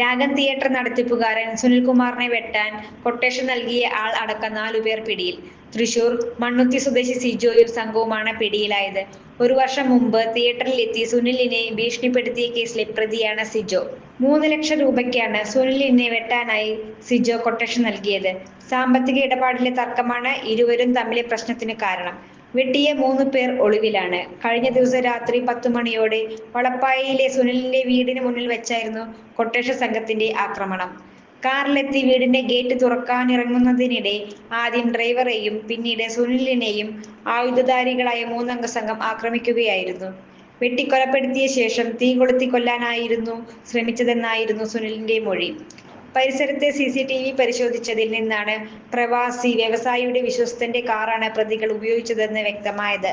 രാഗം തിയേറ്റർ നടത്തിപ്പുകാരൻ സുനിൽകുമാറിനെ വെട്ടാൻ കൊട്ടേഷൻ നൽകിയ ആൾ അടക്കം നാലുപേർ പിടിയിൽ. തൃശൂർ മണ്ണുത്തി സ്വദേശി സിജോയും സംഘവുമാണ് പിടിയിലായത്. ഒരു വർഷം മുമ്പ് തിയേറ്ററിൽ എത്തി സുനിലിനെ ഭീഷണിപ്പെടുത്തിയ കേസിലെ പ്രതിയാണ് സിജോ. മൂന്ന് ലക്ഷം രൂപയ്ക്കാണ് സുനിലിനെ വെട്ടാനായി സിജോ കൊട്ടേഷൻ നൽകിയത്. സാമ്പത്തിക ഇടപാടിലെ തർക്കമാണ് ഇരുവരും തമ്മിലെ പ്രശ്നത്തിന് കാരണം. വെട്ടിയ മൂന്ന് പേർ ഒളിവിലാണ്. കഴിഞ്ഞ ദിവസം രാത്രി പത്തു മണിയോടെ വളപ്പായിയിലെ സുനിലിന്റെ വീടിന് മുന്നിൽ വെച്ചായിരുന്നു കൊട്ടേഷ സംഘത്തിന്റെ ആക്രമണം. കാറിലെത്തി വീടിന്റെ ഗേറ്റ് തുറക്കാനിറങ്ങുന്നതിനിടെ ആദ്യം ഡ്രൈവറെയും പിന്നീട് സുനിലിനെയും ആയുധധാരികളായ മൂന്നംഗ സംഘം ആക്രമിക്കുകയായിരുന്നു. വെട്ടിക്കൊലപ്പെടുത്തിയ ശേഷം തീ കൊളുത്തി കൊല്ലാനായിരുന്നു ശ്രമിച്ചതെന്നായിരുന്നു സുനിലിന്റെ മൊഴി. പരിസരത്തെ സി സി ടി വി പരിശോധിച്ചതിൽ നിന്നാണ് പ്രവാസി വ്യവസായിയുടെ വിശ്വസ്തന്റെ കാറാണ് പ്രതികൾ ഉപയോഗിച്ചതെന്ന് വ്യക്തമായത്.